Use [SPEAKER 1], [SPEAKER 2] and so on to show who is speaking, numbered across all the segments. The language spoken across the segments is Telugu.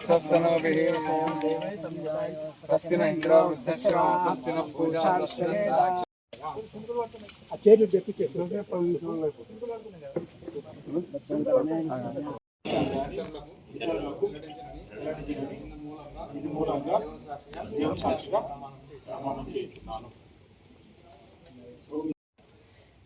[SPEAKER 1] స్వస్తనోభిः స్వస్తి న ఇంద్రో వృద్ధశ్రవ స్వస్తి న పూజా స్వస్తి సాక్షి
[SPEAKER 2] ఇది మూలంగా జీవ సాక్షిగా ప్రమాణం చేస్తున్నాను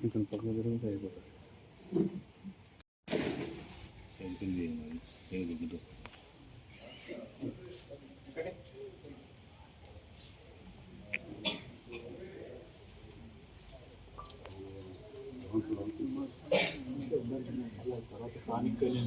[SPEAKER 2] इथून पकडलं
[SPEAKER 1] तरी जायचं
[SPEAKER 3] होतं पाणी केलं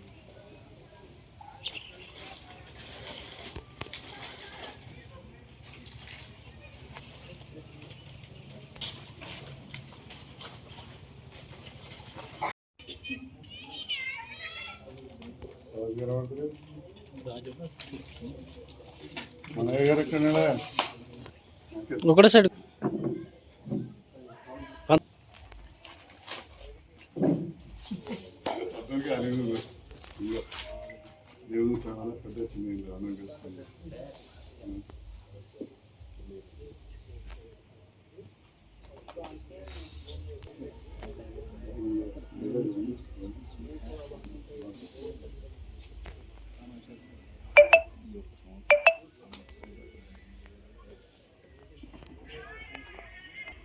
[SPEAKER 4] ఒకటే సైడ్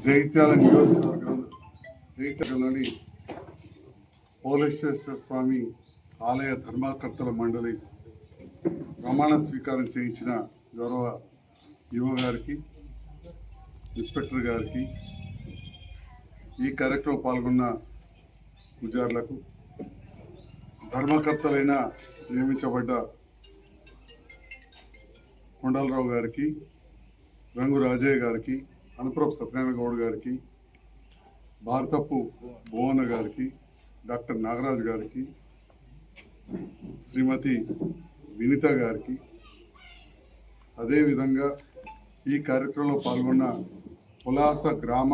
[SPEAKER 3] జైత్యాల నియోజకవర్గం జైత్యాలని పోలేశ్వర స్వామి ఆలయ ధర్మకర్తల మండలి ప్రమాణ స్వీకారం చేయించిన గౌరవ యువ గారికి ఇన్స్పెక్టర్ గారికి ఈ కార్యక్రమం పాల్గొన్న పూజారులకు ధర్మకర్తలైన నియమించబడ్డ కొండలరావు గారికి రంగు రాజయ్య గారికి అనుప్రభ సత్యనారాయణ గౌడ్ గారికి భారతపు భువన గారికి డాక్టర్ నాగరాజు గారికి శ్రీమతి వినిత గారికి అదేవిధంగా ఈ కార్యక్రమంలో పాల్గొన్న పులాస గ్రామ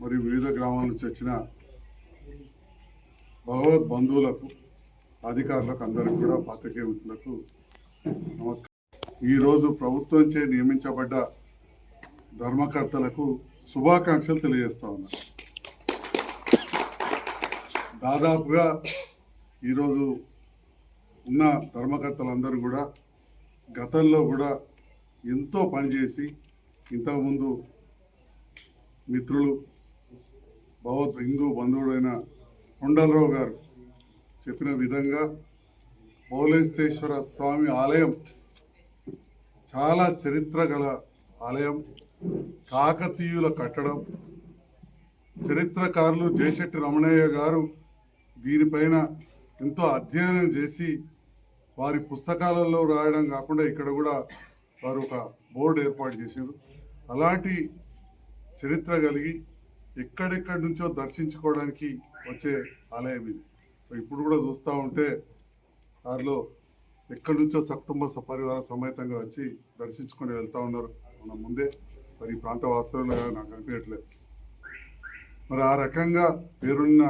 [SPEAKER 3] మరియు వివిధ గ్రామాల నుంచి వచ్చిన భగవద్ బంధువులకు అధికారులకు అందరికి కూడా పాత్రికేయ మిత్రులకు నమస్కారం ఈరోజు ప్రభుత్వంచే నియమించబడ్డ ధర్మకర్తలకు శుభాకాంక్షలు తెలియజేస్తా ఉన్నా. దాదాపుగా ఈరోజు ఉన్న ధర్మకర్తలందరూ కూడా గతంలో కూడా ఎంతో పనిచేసి ఇంతకుముందు మిత్రులు భగవత్ హిందూ బంధువుడైన కొండలరావు గారు చెప్పిన విధంగా బౌలేశ్వర స్వామి ఆలయం చాలా చరిత్ర గల ఆలయం కాకతీయుల కట్టడం చరిత్రకారులు జయశెట్టి రమణయ్య గారు దీనిపైన ఎంతో అధ్యయనం చేసి వారి పుస్తకాలలో రాయడం కాకుండా ఇక్కడ కూడా వారు ఒక బోర్డు ఏర్పాటు చేశారు. అలాంటి చరిత్ర కలిగి ఎక్కడెక్కడి నుంచో దర్శించుకోవడానికి వచ్చే ఆలయం ఇది. ఇప్పుడు కూడా చూస్తూ ఉంటే వారిలో ఎక్కడి నుంచో సకుటుంబ సపరివార సమేతంగా వచ్చి దర్శించుకొని వెళ్తూ ఉన్నారు. మన ముందే మరి ఈ ప్రాంత వాస్తవంలో నాకు అనిపించట్లేదు. మరి ఆ రకంగా పేరున్న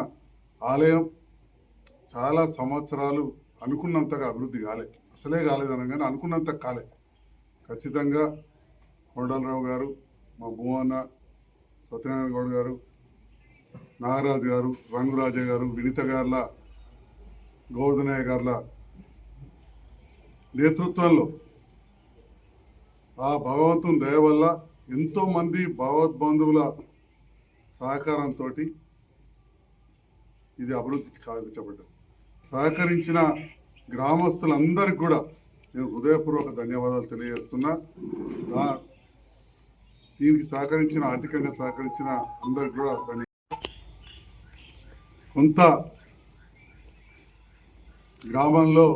[SPEAKER 3] ఆలయం చాలా సంవత్సరాలు అనుకున్నంతగా అభివృద్ధి కాలే. అసలే కాలేదనగానే అనుకున్నంత కాలే. ఖచ్చితంగా కొండలరావు గారు మా భూమన్న సత్యనారాయణ గౌడ్ గారు నాగరాజు గారు రంగురాజే గారు వినిత గారుల గౌడనాయ గారుల నేతృత్వంలో ఆ భగవంతుని దయ వల్ల ఎంతో మంది భగవద్బంధువుల సహకారంతో ఇది అభివృద్ధికి కావించబడ్డది. సహకరించిన గ్రామస్తులందరికీ కూడా నేను హృదయపూర్వక ధన్యవాదాలు తెలియజేస్తున్నా. దీనికి సహకరించిన ఆర్థికంగా సహకరించిన అందరికి కూడా ధన్య కొంత గ్రామంలో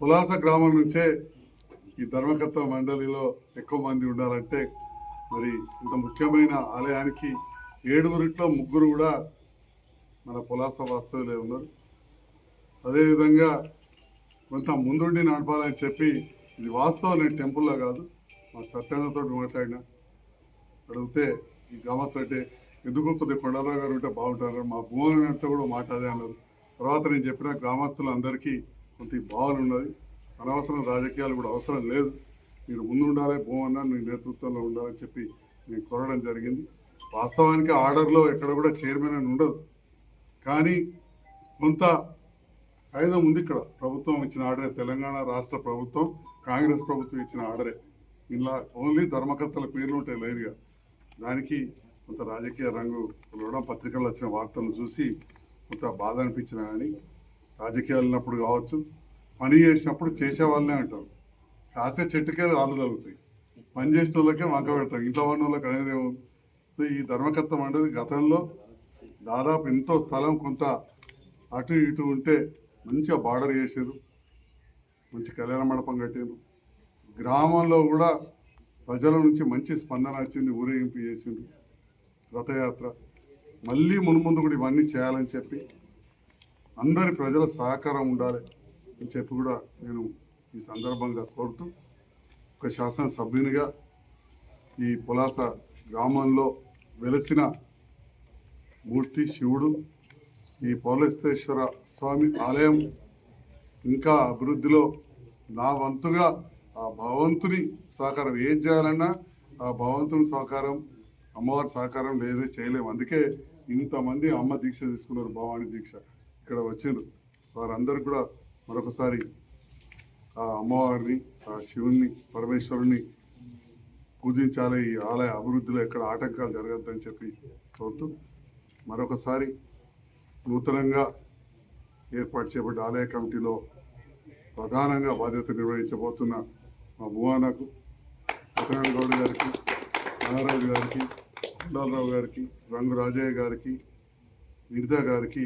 [SPEAKER 3] పులాస గ్రామం నుంచే ఈ ధర్మకర్త మండలిలో ఎక్కువ మంది ఉండాలంటే మరి ఇంత ముఖ్యమైన ఆలయానికి ఏడుగురిట్లో ముగ్గురు కూడా మన పులాస వాస్తవులే ఉన్నారు. అదేవిధంగా కొంత ముందుండి నడపాలని చెప్పి ఇది వాస్తవం నేను టెంపుల్లో కాదు మా సత్యేంద్రతో మాట్లాడిన. అడిగితే ఈ గ్రామస్తులంటే ఎందుకు కొద్దిగా కొండరావు గారు ఉంటే బాగుంటారు మా భూమి అంతా కూడా మాట్లాడే అన్నారు తర్వాత నేను చెప్పిన గ్రామస్తులు అందరికీ కొంత ఈ భావన ఉన్నది. అనవసరం రాజకీయాలు కూడా అవసరం లేదు. మీరు ముందు ఉండాలి మీ నేతృత్వంలో ఉండాలని చెప్పి నేను కోరడం జరిగింది. వాస్తవానికి ఆర్డర్లో ఎక్కడ కూడా చైర్మన్ అని ఉండదు. కానీ కొంత కాయిదం ఉంది ఇక్కడ. ప్రభుత్వం ఇచ్చిన ఆర్డరే తెలంగాణ రాష్ట్ర ప్రభుత్వం కాంగ్రెస్ ప్రభుత్వం ఇచ్చిన ఆర్డరే. ఇలా ఓన్లీ ధర్మకర్తల పేర్లు ఉంటాయి లేదుగా. దానికి కొంత రాజకీయ రంగు ఇవ్వడం పత్రికల్లో వచ్చిన వార్తలను చూసి కొంత బాధ అనిపించిన కానీ రాజకీయాలు ఉన్నప్పుడు కావచ్చు పని చేసినప్పుడు చేసేవాళ్ళనే అంటారు. కాసే చెట్టుకే రాళ్ళు తగ్గుతాయి పని చేసిన వాళ్ళకే వంక పెడతాం ఇంట్లో ఉన్న వాళ్ళకి అనేది సో ఈ ధర్మకర్త మండలి గతంలో దాదాపు ఎంతో స్థలం కొంత అటు ఇటు ఉంటే మంచిగా బార్డర్ చేశారు మంచి కళ్యాణ మండపం కట్టారు. గ్రామంలో కూడా ప్రజల నుంచి మంచి స్పందన వచ్చింది. ఊరేగింపు చేసింది రథయాత్ర. మళ్ళీ మున్ముందు కూడా ఇవన్నీ చేయాలని చెప్పి అందరి ప్రజల సహకారం ఉండాలి. అని చెప్పి కూడా నేను ఈ సందర్భంగా కోరుతూ ఒక శాసనసభ్యునిగా ఈ పులాస గ్రామంలో వెలసిన మూర్తి శివుడు ఈ పౌలేశ్వర స్వామి ఆలయం ఇంకా అభివృద్ధిలో నా వంతుగా ఆ భగవంతుని సహకారం ఏం చేయాలన్నా ఆ భగవంతుని సహకారం అమ్మవారి సహకారం లేదే చేయలేము అందుకే ఇంతమంది అమ్మ దీక్ష తీసుకున్నారు భవాని దీక్ష. ఇక్కడ వచ్చారు వారందరూ కూడా మరొకసారి ఆ అమ్మవారిని ఆ శివుణ్ణి పరమేశ్వరుని పూజించాలి. ఈ ఆలయ అభివృద్ధిలో ఎక్కడ ఆటంకాలు జరగద్దని చెప్పి కోరుతూ మరొకసారి నూతనంగా ఏర్పాటు చేయబడ్డ ఆలయ కమిటీలో ప్రధానంగా బాధ్యత నిర్వహించబోతున్న మా భువానకు సత్యనారాయణ గౌడ్ గారికి నాగరాజు గారికి కుండాలరావు గారికి రంగు రాజయ్య గారికి వినిత గారికి